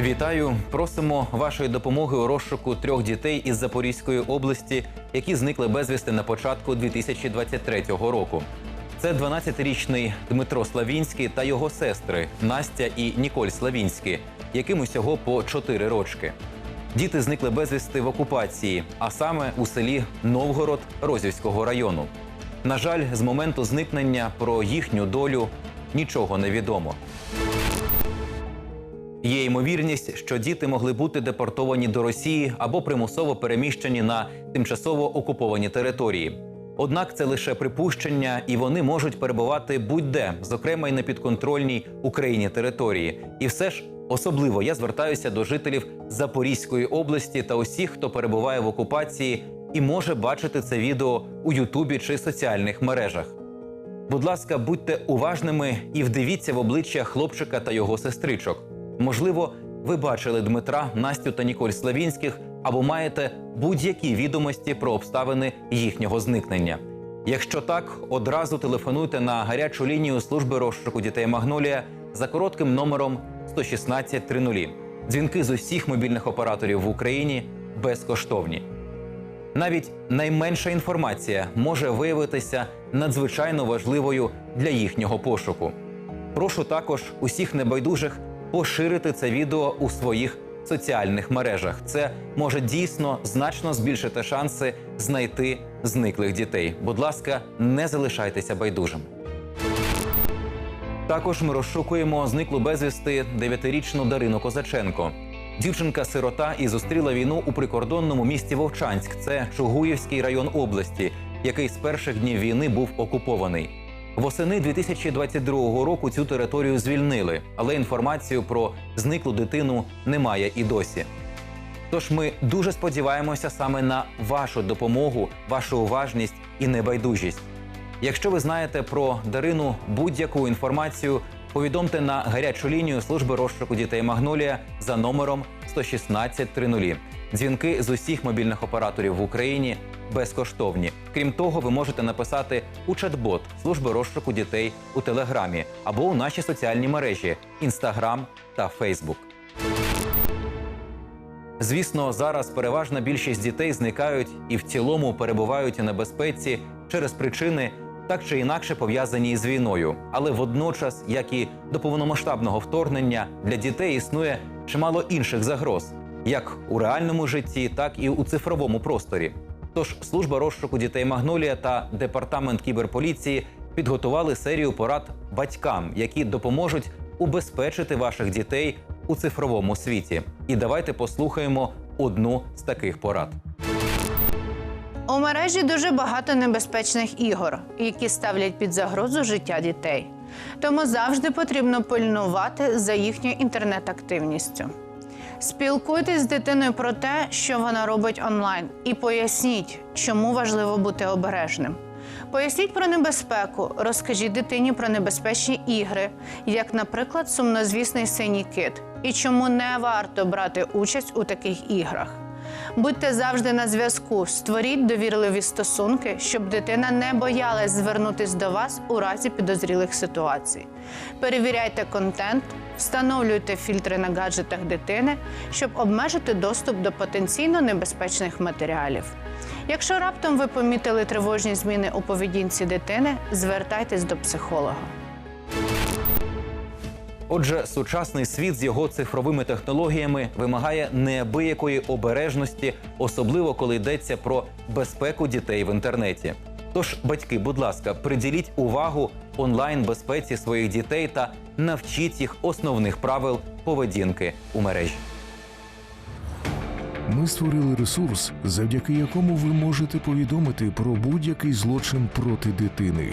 Вітаю! Просимо вашої допомоги у розшуку трьох дітей із Запорізької області, які зникли безвісти на початку 2023 року. Це 12-річний Дмитро Славінський та його сестри Настя і Ніколь Славінські, яким усього по 4 рочки. Діти зникли безвісти в окупації, а саме у селі Новгород Розівського району. На жаль, з моменту зникнення про їхню долю нічого не відомо. Є ймовірність, що діти могли бути депортовані до Росії або примусово переміщені на тимчасово окуповані території. Однак це лише припущення, і вони можуть перебувати будь-де, зокрема й на підконтрольній Україні території. І все ж особливо я звертаюся до жителів Запорізької області та усіх, хто перебуває в окупації і може бачити це відео у Ютубі чи соціальних мережах. Будь ласка, будьте уважними і вдивіться в обличчя хлопчика та його сестричок. Можливо, ви бачили Дмитра, Настю та Ніколь Славінських або маєте будь-які відомості про обставини їхнього зникнення. Якщо так, одразу телефонуйте на гарячу лінію служби розшуку дітей Магнолія за коротким номером 116 30. Дзвінки з усіх мобільних операторів в Україні безкоштовні. Навіть найменша інформація може виявитися надзвичайно важливою для їхнього пошуку. Прошу також усіх небайдужих поширити це відео у своїх соціальних мережах. Це може дійсно значно збільшити шанси знайти зниклих дітей. Будь ласка, не залишайтеся байдужими. Також ми розшукуємо зниклу безвісти 9-річну Дарину Козаченко. Дівчинка-сирота і зустріла війну у прикордонному місті Вовчанськ. Це Чугуївський район області, який з перших днів війни був окупований. Восени 2022 року цю територію звільнили, але інформацію про зниклу дитину немає і досі. Тож ми дуже сподіваємося саме на вашу допомогу, вашу уважність і небайдужість. Якщо ви знаєте про Дарину будь-яку інформацію, повідомте на гарячу лінію служби розшуку дітей Магнолія за номером 116 30. Дзвінки з усіх мобільних операторів в Україні безкоштовні. Крім того, ви можете написати у чат-бот служби розшуку дітей у Телеграмі або у наші соціальні мережі Інстаграм та Фейсбук. Звісно, зараз переважна більшість дітей зникають і в цілому перебувають у небезпеці через причини так чи інакше пов'язані із війною. Але водночас, як і до повномасштабного вторгнення, для дітей існує чимало інших загроз, як у реальному житті, так і у цифровому просторі. Тож служба розшуку дітей Магнолія та департамент кіберполіції підготували серію порад батькам, які допоможуть убезпечити ваших дітей у цифровому світі. І давайте послухаємо одну з таких порад. У мережі дуже багато небезпечних ігор, які ставлять під загрозу життя дітей. Тому завжди потрібно пильнувати за їхньою інтернет-активністю. Спілкуйтесь з дитиною про те, що вона робить онлайн, і поясніть, чому важливо бути обережним. Поясніть про небезпеку, розкажіть дитині про небезпечні ігри, як, наприклад, сумнозвісний синій кит, і чому не варто брати участь у таких іграх. Будьте завжди на зв'язку, створіть довірливі стосунки, щоб дитина не боялась звернутись до вас у разі підозрілих ситуацій. Перевіряйте контент, встановлюйте фільтри на гаджетах дитини, щоб обмежити доступ до потенційно небезпечних матеріалів. Якщо раптом ви помітили тривожні зміни у поведінці дитини, звертайтесь до психолога. Отже, сучасний світ з його цифровими технологіями вимагає неабиякої обережності, особливо коли йдеться про безпеку дітей в інтернеті. Тож, батьки, будь ласка, приділіть увагу онлайн безпеці своїх дітей та навчіть їх основних правил поведінки у мережі. Ми створили ресурс, завдяки якому ви можете повідомити про будь-який злочин проти дитини.